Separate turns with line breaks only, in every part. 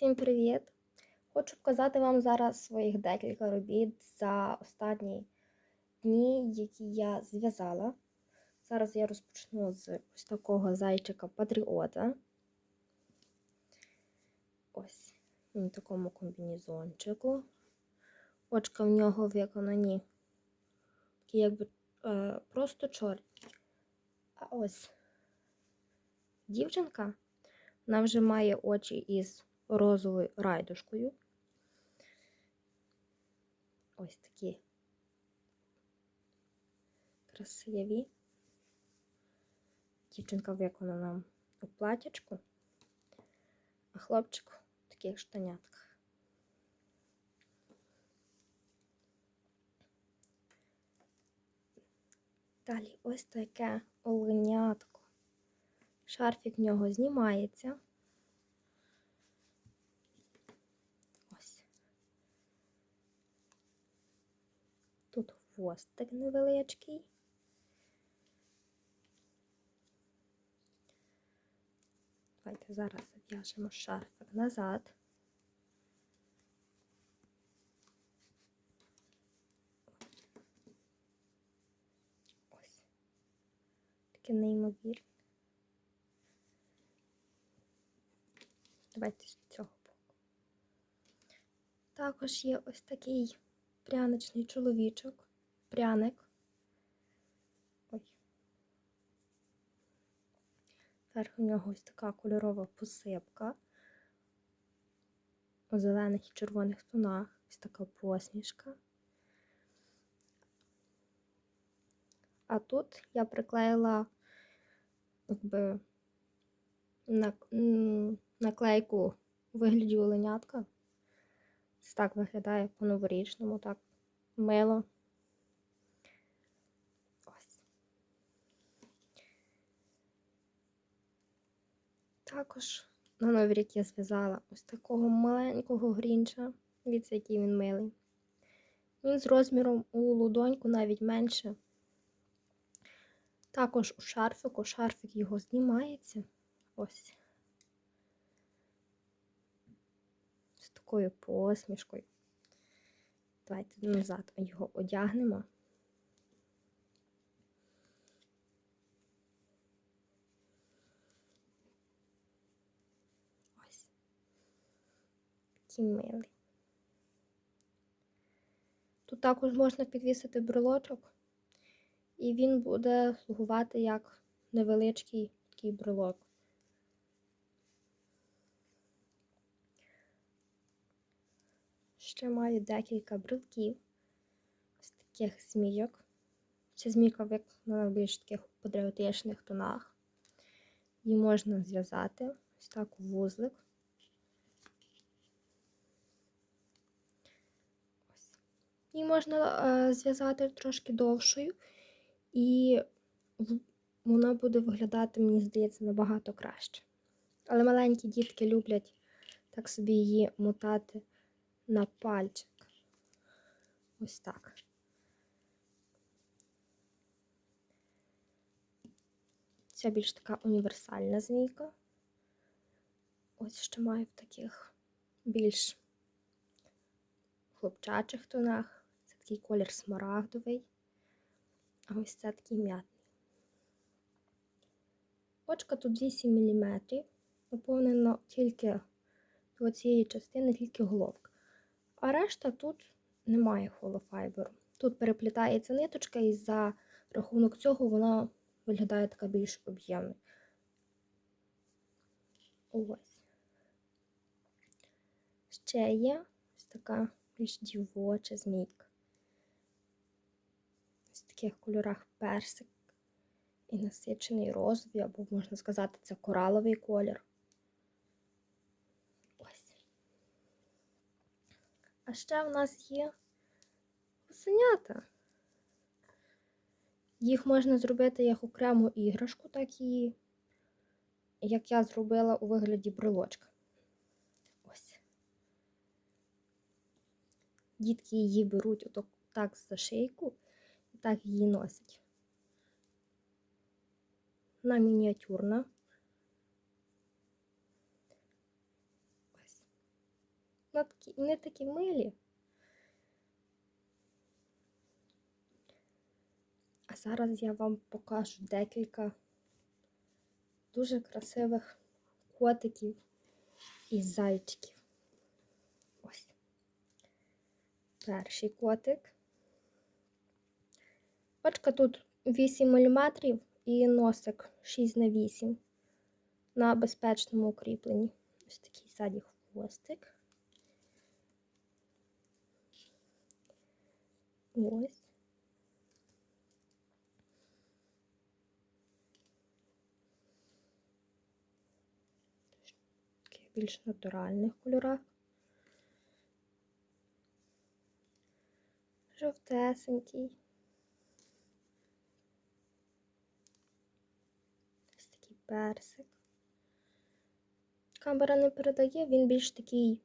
Всім привіт! Хочу показати вам зараз своїх декілька робіт за останні дні, які я зв'язала. Зараз я розпочну з ось такого зайчика Патріота. Ось він в такому комбінезончику. Очка в нього виконані такі якби е, просто чорні. А ось дівчинка, вона вже має очі із розовою райдушкою. Ось такі красиві. Дівчинка виконана у платячку, а хлопчик в таких штанятках. Далі ось таке оленятко. Шарфік в нього знімається. Ось. Тут хвостик невеличкий. Давайте зараз зав'яжемо шарфик назад. Ось. Таке неймовірне. Давайте з цього боку. Також є ось такий пряничний чоловічок. Пряник. Ой. Верх у нього ось така кольорова посипка. У зелених і червоних тонах. Ось така посмішка. А тут я приклеїла якби на, наклейку у вигляді оленятка. Ось так виглядає по-новорічному, так мило. Також на новий рік я зв'язала ось такого маленького грінча. Дивіться, який він милий. Він з розміром у лудоньку навіть менше. Також у шарфику, шарфик його знімається. Ось. З такою посмішкою. Давайте назад його одягнемо. Ось. Такий милий. Тут також можна підвісити брелочок, і він буде слугувати як невеличкий такий брелок. Ще маю декілька брелків, ось таких змійок. Ця змійка виконана в більш таких патріотичних тонах. Її можна зв'язати ось так у вузлик. Її можна е, зв'язати трошки довшою, і вона буде виглядати, мені здається, набагато краще. Але маленькі дітки люблять так собі її мотати на пальчик. Ось так. Це більш така універсальна змійка. Ось що маю в таких більш хлопчачих тонах. Такий колір смарагдовий, а ось це такий м'ятний. Очка тут 8 мм, наповнено тільки до цієї частини, тільки головка. А решта тут немає холофайберу. Тут переплітається ниточка, і за рахунок цього вона виглядає така більш об'ємна. Ось. Ще є ось така більш дівоча змійка. Таких кольорах персик і насичений розовий, або, можна сказати, це кораловий колір. Ось. А ще в нас є гусенята. Їх можна зробити як окрему іграшку, так і, як я зробила у вигляді брелочка. Ось. Дітки її беруть отак так за шийку так її носять. Вона мініатюрна. Ось. не такі милі. А зараз я вам покажу декілька дуже красивих котиків і зайчиків. Ось. Перший котик. Очка тут 8 мм і носик 6 на 8 на безпечному укріпленні. Ось такий ззаді хвостик. Ось. Більш натуральних кольорах. Жовтесенький. Ось такий персик. Камера не передає, він більш такий,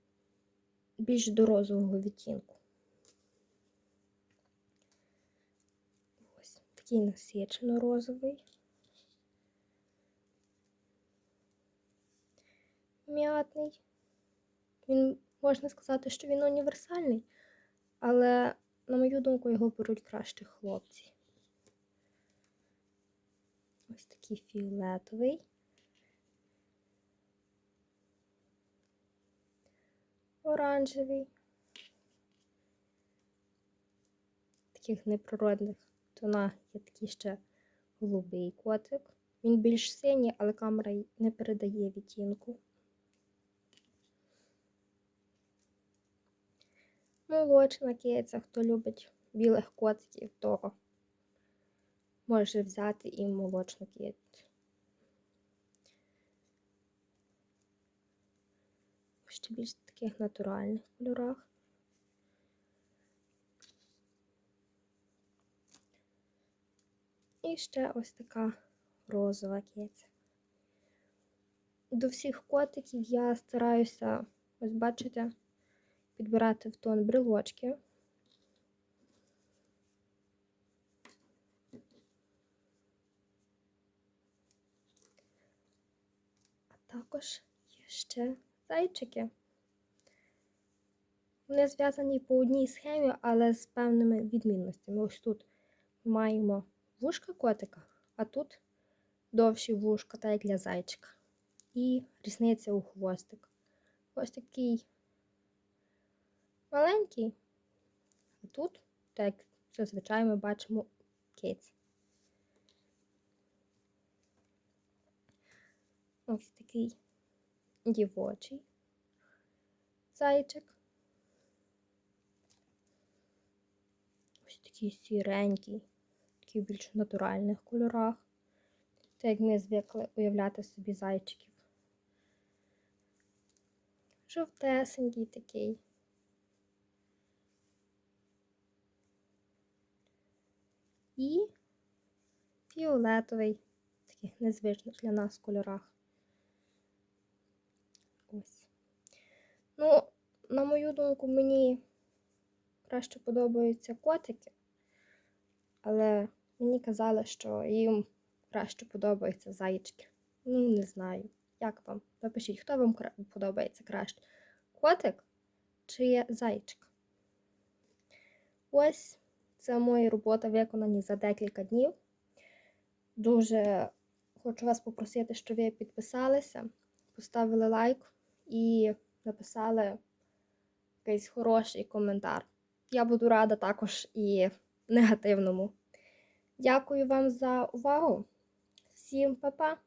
більш до розового відтінку. Ось такий насичено розовий. М'ятний. Він можна сказати, що він універсальний, але, на мою думку, його беруть краще хлопці. Ось такий фіолетовий. Оранжевий. Таких неприродних тонах є такий ще голубий котик. Він більш синій, але камера не передає відтінку. Молочна киця, хто любить білих котиків, то може взяти і молочну кицю. Ще більш таких натуральних кольорах. І ще ось така розова киця. До всіх котиків я стараюся, ось бачите, підбирати в тон брелочки. А також є ще зайчики. Вони зв'язані по одній схемі, але з певними відмінностями. Ось тут ми маємо вушка котика, а тут довші вушка, так як для зайчика. І різниця у хвостик. Ось такий маленький, а тут, так як зазвичай ми бачимо киць. Ось такий дівочий зайчик. Ось такий сіренький, такий в більш натуральних кольорах. Так як ми звикли уявляти собі зайчиків. Жовтесенький такий. І фіолетовий, в таких незвичних для нас кольорах. Ось. Ну, на мою думку, мені краще подобаються котики, але мені казали, що їм краще подобаються зайчики. Ну, не знаю. Як вам? Напишіть, хто вам подобається краще? Котик чи зайчик? Ось це мої роботи виконані за декілька днів. Дуже хочу вас попросити, щоб ви підписалися, поставили лайк і написали якийсь хороший коментар. Я буду рада також і негативному. Дякую вам за увагу. Всім па-па!